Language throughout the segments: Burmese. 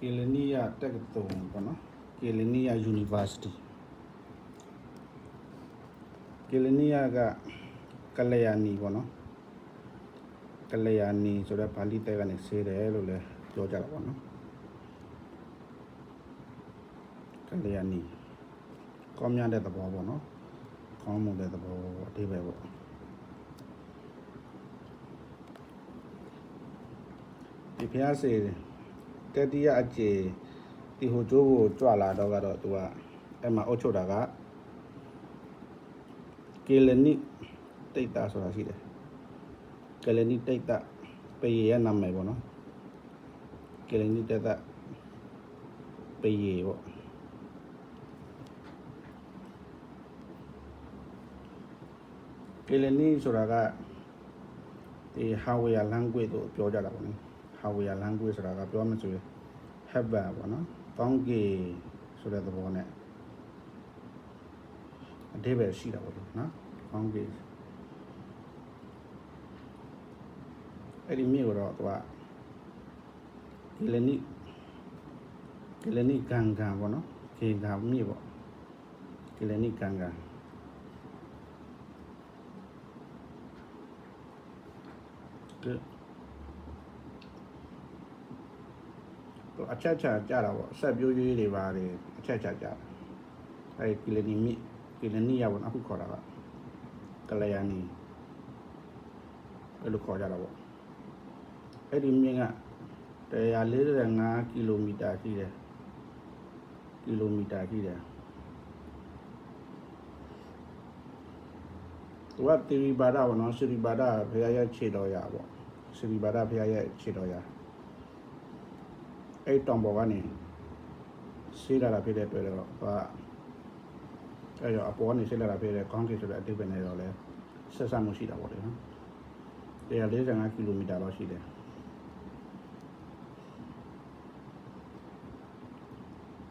ကီလနီယာတက္ကသိုလ်ပေါ့နော်ကီလနီယာ University ကီလနီယာကကလျာဏီပေါ့နော်ကလျာဏီဆိုတဲ့ပါဠိတက်ကနေဆေးတယ်လို့လည်းပြောကြတာပေါ့နော်ကလျာဏီကောင်းမြတ်တဲ့သဘောပေါ့နော်ကောင်းမွန်တဲ့သဘောအသေးပဲပေါ့ဒီဖျားစေတ တိယအကျေဒီဟိုကျိုးကိုကြွလာတော့ကတော့သူကအဲ့မှာအုတ်ချုပ်တာကကေလနိတိတ်တာဆိုတာရှိတယ်ကေလနိတိတ်တာပေရရဲ့နာမည်ပေါ့နော်ကေလနိတိတ်တာပေရပေါ့ကေလနိဆိုတာကဒီဟာဝီယာ language ကိုပြောကြတာပေါ့နော် ဟာဝီယာ language ဆိုတာကပြောမှဆိုရင် heaven ပေါ့နော်ကောင်းကင်ဆိုတဲ့သဘောနဲ့အတိပ္ပယ်ရှိတာပေါ့နော်ကောင်းကင်အဲ့ဒီမြို့တော့သူကဂီလနိဂီလနိဂန်ဂန်ပေါ့နော်ဂေဂါမြို့ပေါ့ဂီလနိဂန်ဂန်ကဲ အချက်ချာကြတာပေါ့ဆက်ပြိုးရွေးတွေပါတယ်အချက်ချာကြတာအဲဒီကီလနီမီကီလနီရပေါ့အခုခေါ်တာကကလျာဏီအဲ့လိုခေါ်ကြတာပေါ့အဲ့ဒီမြင့်က145ကီလိုမီတာရှိတယ်ကီလိုမီတာရှိတယ်သူကတီရီဘာဒပေါ့နော်စီရီဘာဒဖရားရဲ့ခြေတော်ရပေါ့စီရီဘာဒဖရားရဲ့ခြေတော်ရ အဲ့တောင်ပေါ်ကနေဆေးလာတာဖြစ်တဲ့အတွက်တော့ဟာအဲ့တော့အပေါ်ကနေဆေးလာတာဖြစ်တဲ့ကောင်းကင်ဆိုတဲ့အတိတ်ပဲနေတော့လဲဆက်ဆက်မှုရှိတာပေါ့လေနော်145ကီလိုမီတာလောက်ရှိတယ်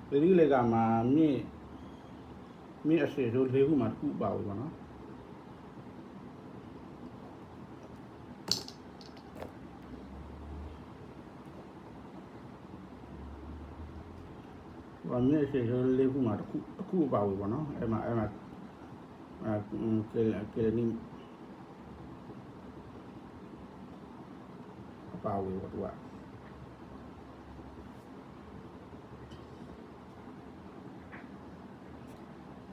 ဒီလေကမှာမြင့်မြင့်အစီဆိုလေးခုမှတစ်ခုပါဘူးပေါ့နော် ဟိုမြင့်အစီဆိုလေးခုမှတစ်ခုတစ်ခုပါဘူးပေါ့နော်အဲ့မှာအဲ့မှာအဲကေကေနီပါဘူးပေါ့သူက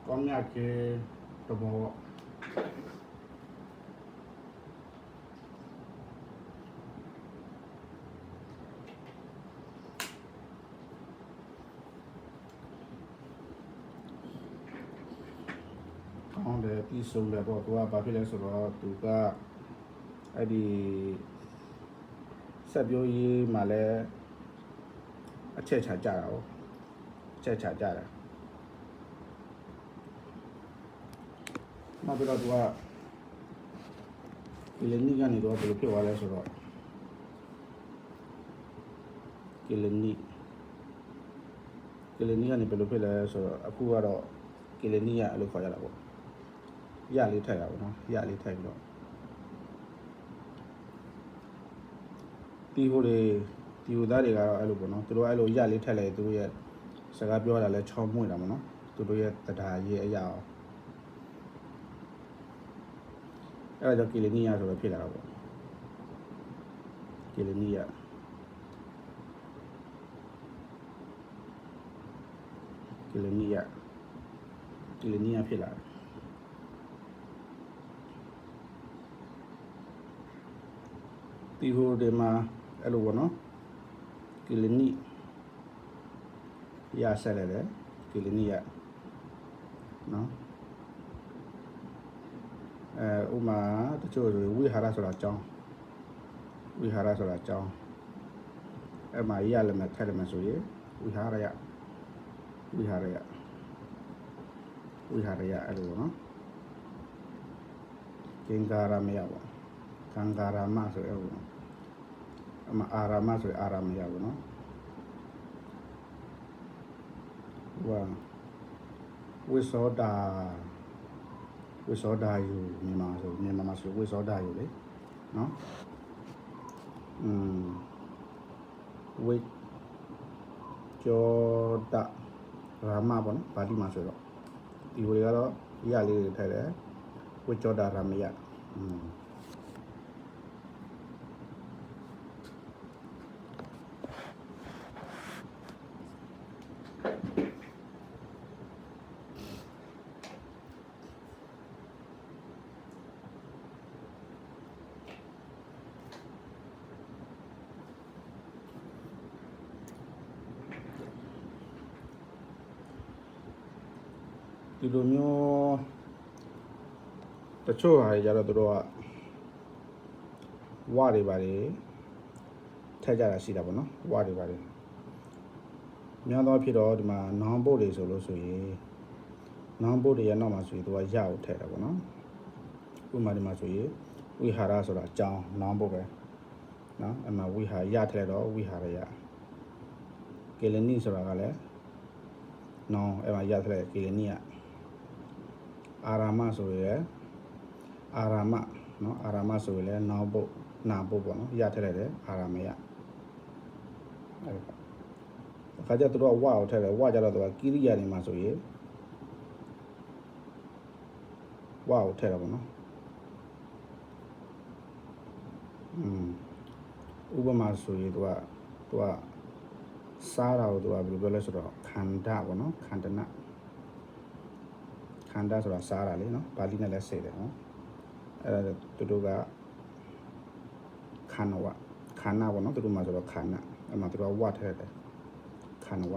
ကောင်းမြတ်ကေတဘောကောင်းတယ်ပြီး ဆုံးတယ်ပေါ့သူကဘာဖြစ်လဲဆိုတော့သူကအဲ့ဒီဆက်ပြိုးရေးမှာလဲအချက်ချာကြတာ哦အချက်ချာကြတာနောက်ပြီးတော့သူကကီလနီကနေတော့ဘယ်လိုဖြစ်သွားလဲဆိုတော့ကီလနီကီလနီကနေဘယ်လိုဖြစ်လဲဆိုတော့အခုကတော့ကီလနီကအဲ့လိုခေါ်ကြတာပေါ့ ရလေးထည့်တာပေါ့နော်ရလေးထည့်ပြီးတော့တီဟိုတွေတီဟိုသားတွေကတော့အဲ့လိုပေါ့နော်သူတို့အဲ့လိုရလေးထည့်လိုက်သူတို့ရဲ့စကားပြောတာလဲချောင်းမွေ့တာပေါ့နော်သူတို့ရဲ့တရားရေးအရာအောင်အဲ့ဒါကြောင့်ကီလနီယာဆိုတော့ဖြစ်လာတာပေါ့ကီလနီယာကီလနီယာကီလနီယာဖြစ်လာတယ် တီဟိုတွေမှာအဲ့လိုပေါ့နော်ကီလနီရဆက်ရတယ်ကီလနီယာနော်အဲဥမာတချို့ဆိုဝိဟာရဆိုတာအကြောင်းဝိဟာရဆိုတာအကြောင်းအဲ့မှာရလည်းမထက်လည်းမဆိုရင်ဝိဟာရယဝိဟာရယဝိဟာရယအဲ့လိုနော်ကင်္ကာရမယပေါ့ကံ္ကာရမဆိုအဲ့လို အမအာရမဆိုအာရမယပေါ့နော်ဝါဝိသောတာ ဝိသောဒာယုမြန်မာဆိုမြန်မာမှာဆိုဝိသောဒာယုလေနော်อืมဝိ ကျောတရာမပေါ့နော်ပါဠိမှာဆိုတော့ဒီဝေကတော့ရလေးတွေထည့်တယ်ဝိကျောတရာမယอืม ဒီလိုမျိုးတချို့ဟာတွေကြတော့သူတို့ကဝတွေပါတယ်ထည့်ကြတာရှိတာပေါ့နော်ဝတွေပါတယ်များသောအားဖြင့်တော့ဒီမှာနောင်ပုတ်တွေဆိုလို့ဆိုရင်နောင်ပုတ်တွေရဲ့နောက်မှာဆိုရင်သူကရကိုထည့်တာပေါ့နော်ဥပမာဒီမှာဆိုရင်ဝိဟာရဆိုတာအကြောင်းနောင်ပုတ်ပဲနော်အမှဝိဟာရထည့်တော့ဝိဟာရရကေလနီဆိုတာကလည်းနောင်အဲ့မှာရထည့်တဲ့ကေလနီက အာရာမဆိုရယ်အာရာမနော်အာရာမဆိုရယ်နောင်ပုတ်နာပုတ်ပေါ့နော်ရထည့်လိုက်တယ်အာရာမရအဲ့ဒါအခါကျသူတို့ကဝကိုထည့်တယ်ဝကျတော့သူကကိရိယာတွေမှာဆိုရင်ဝကိုထည့်တာပေါ့နော်อืมဥပမာဆိုရင်သူကသူကစားတာကိုသူကဘယ်လိုပြောလဲဆိုတော့ခန္ဓာပေါ့နော်ခန္ဓနာ ခန္ဓာဆိုတာစားတာလေနော်ပါဠိနဲ့လည်းစေတယ်နော်အဲ့ဒါသူတို့ကခန္ဓဝခန္ဓာပေါ့နော်သူတို့မှာဆိုတော့ခန္ဓာအဲ့မှာသူတို့ကဝတ်ထဲတယ်ခန္ဓဝ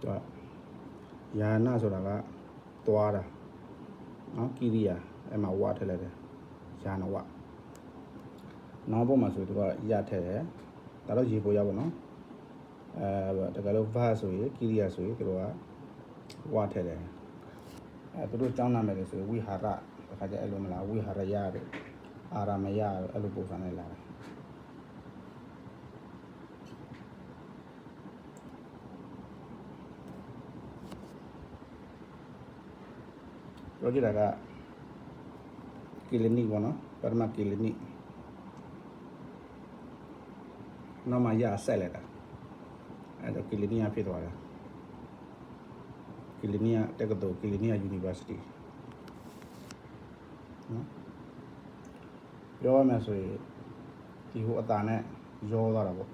သူကယာနာဆိုတာကသွားတာနော်ကိရိယာအဲ့မှာဝတ်ထဲလိုက်တယ်ယာနဝနောက်ဘုတ်မှာဆိုသူကရထဲတယ်ဒါတော့ရေပေါ်ရပါတော့အဲတကယ်လို့ verb ဆိုရင်ကိရိယာဆိုရင်သူတို့ကဝတ်ထဲတယ် အဲသူတို့ကျောင်းနာမယ်လေဆိုရင်ဝိဟာရတခါကျအဲ့လိုမလားဝိဟာရယတဲ့အာရမယတဲ့အဲ့လိုပုံစံနဲ့လာတယ်ပြောကြည့်တာကကီလနီပေါ့နော်ပရမကီလနီနောက်မှရဆက်လိုက်တာအဲ့တော့ကီလနီကဖြစ်သွားတာ ကီလနီယာတက္ကသိုလ်ကီလနီယာ University နော်ပြောရမယ်ဆိုရင်ဒီဟိုအတာနဲ့ရောသွားတာပေါ့